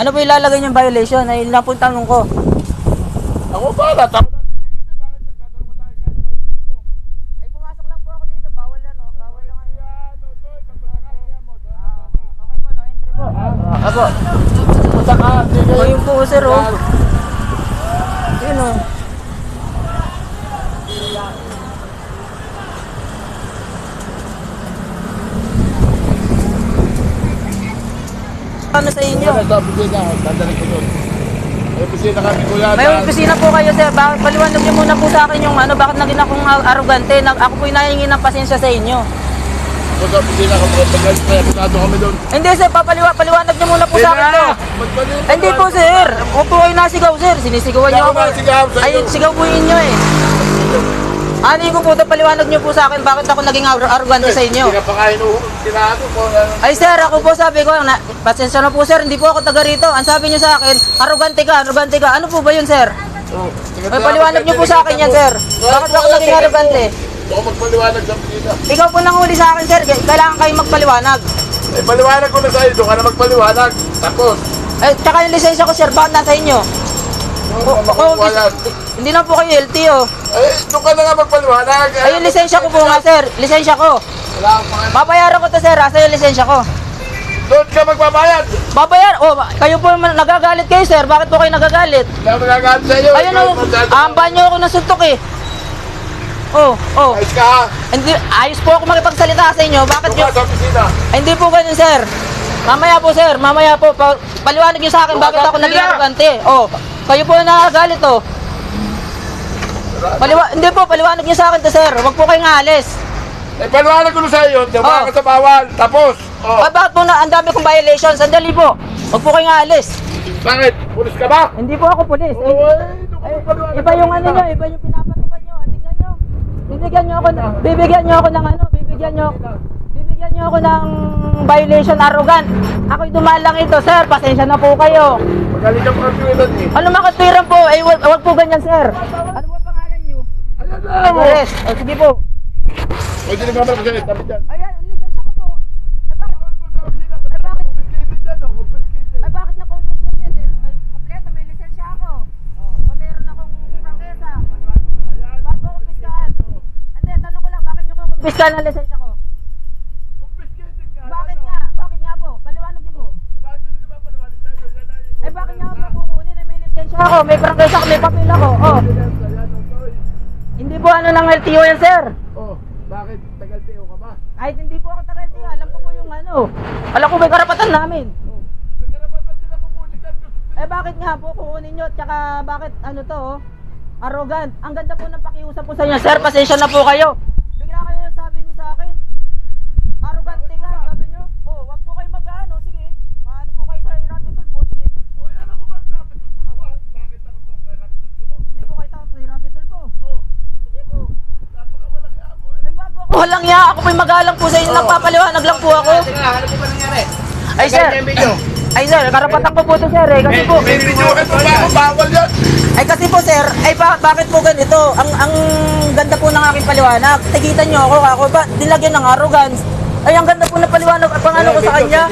Ano po ilalagay niyong violation? Ay, yun lang po ang tanong ko. Ako bahala. Tapos Ay, pumasok lang po ako dito. Bawal ano, bawal lang ano. Okay po, no entry po. Apo. Punta ka. O, yun po, sir, oh. Yun, oh. Ano sa inyo? Sa opisina. Dadalik ko doon. May opisina kami kuya. May opisina po kayo, sir. Bakit paliwanag niyo muna po sa akin yung ano, bakit naging akong arrogante? Nag, ako po inahingi ng pasensya sa inyo. Ako sa opisina ko. Pagkakas pa. Pagkado kami doon. Hindi, sir. Papaliwa, paliwanag niyo muna po sa akin to. Hindi po, sir. Huwag po kayo nasigaw, sir. Sinisigawan niyo Ako sa Ay, sigaw po inyo eh. Ano ko po, paliwanag niyo po sa akin bakit ako naging ar- arrogante sa inyo. Hindi ka pa kain Sinado ko. Ay sir, ako po sabi ko, na, pasensya na po sir, hindi po ako taga rito. Ang sabi niyo sa akin, arrogante ka, arrogante ka. Ano po ba yun sir? Ay, paliwanag niyo po sa akin yan sir. Bakit ako naging arrogante? Ako magpaliwanag sa opisina. Ikaw po nang huli sa akin sir, kailangan kayo magpaliwanag. Eh, paliwanag ko na sa iyo. Doon ka na magpaliwanag. Tapos. Eh, tsaka yung lisensya ko sir, bakit nasa inyo? Kung- yan. Hindi na po kayo LTO. Eh, doon ka na nga magpaliwanag. Ay, yung lisensya ko po nga sir, lisensya ko. Wala akong pangalan. Babayaran ko to sir, asa yung lisensya ko. Doon ka magbabayad. Babayar, oh, kayo po naman nagagalit kayo sir, bakit po kayo nagagalit? Hindi ako magagalit sa iyo. Ayun o, aamban niyo ako ng suntok eh. Oh, oh. Ayos ka ha. Hindi, ayos po ako makipagsalita sa inyo. Bakit Doon nyo? ka sa opisina. Ay, hindi po ganun, sir. Mamaya po, sir. Mamaya po. Pa, paliwanag nyo sa akin Doon ka bakit sa ako naging opisina. arrogante. Oh, kayo po nakagalit, oh. Paliwa hindi po, paliwanag nyo sa akin to, sir. Huwag po kayong alis. Eh, paliwanag ko na sa iyo. Diba Oh. ka sa bawal. Tapos. Oh. Ba, bakit po na, ang dami kong violations? Sandali po. Huwag po kayong alis. Bakit? Pulis ka ba? Hindi po ako pulis. Oo, eh. Ay, iba yung ano nyo, iba yung pinapatupad nyo. Tingnan nyo. Bibigyan nyo ako, ng- bibigyan nyo ako ng ano, bibigyan nyo, bibigyan nyo ako ng violation arrogant. Ako'y dumaan lang ito, sir. Pasensya na po kayo. Magaling ka mga piwilan eh. Ano makatwiran po? Eh, wag, wag po ganyan, sir. Ano po pangalan nyo? Ayan na. Yes. O, sige po. Pwede na ba kasi tabi dyan. Ayan, ko po. Ay, bakit, dyan. ay, na din? Ay, Kompleto, may lisensya ako. O meron akong prangkesa. Bakit ko kumpiskahan? Hindi, tanong ko lang, bakit nyo ko kumpiskahan ang lisensya ko? Confiscated ka. Bakit nga? Bakit nga po? Paliwanag niyo po. Bakit hindi ka ba paliwanag sa iyo? Yan ay. Eh bakit nga po kukunin na may lisensya ako, may prangkesa ako, may papel ako. Oh, hindi po ano ng LTO yan, sir. Oh, bakit? Tagal tayo ka ba? Kahit hindi po ako taga LTO, alam ko po yung ano. Alam ko may karapatan namin. May karapatan sila kukunin ka. Eh bakit nga po kukunin nyo, tsaka bakit ano to, oh? Arrogant. Ang ganda po ng pakiusap po sa inyo. Sir, pasensya na po kayo sabi niyo sa akin. Arrogante ka, sabi niyo. Oh, wag po kayo mag-ano, sige. Maano po kayo sa rapid tool po, sige. Oh, yan ako ba? Kapit ang pupuan. Bakit ako po? Kaya kapit ang pupuan. Hindi po kayo tawag sa rapid tool po. Oh, Sige po. napakawalang yan mo eh. Ay, bago ako. Po'y magalang po sa inyo, nagpapaliwanag lang po ako. ano po ba nangyari? Ay, sir. Ay, sir, karapatan ko po to, sir, eh. Kasi po, May video ka pa ba? Bawal yan. ay kasi po, sir, ay ba, bakit po ganito? Ang ang ganda po ng aking paliwanag. Tigitan niyo ako, ako ba, nilagyan ng arrogance. Ay, ang ganda po ng paliwanag, pang ano ko sa kanya.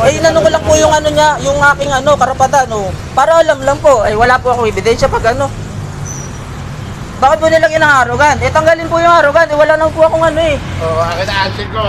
Ay, inano ko lang po yung ano niya, yung aking ano, karapatan, oh. Para alam lang po, ay wala po ako ebidensya pag ano. Bakit po nilagyan ng arrogant? Eh, tanggalin po yung arrogant, eh, wala na po akong ano eh. Oh, akin ko.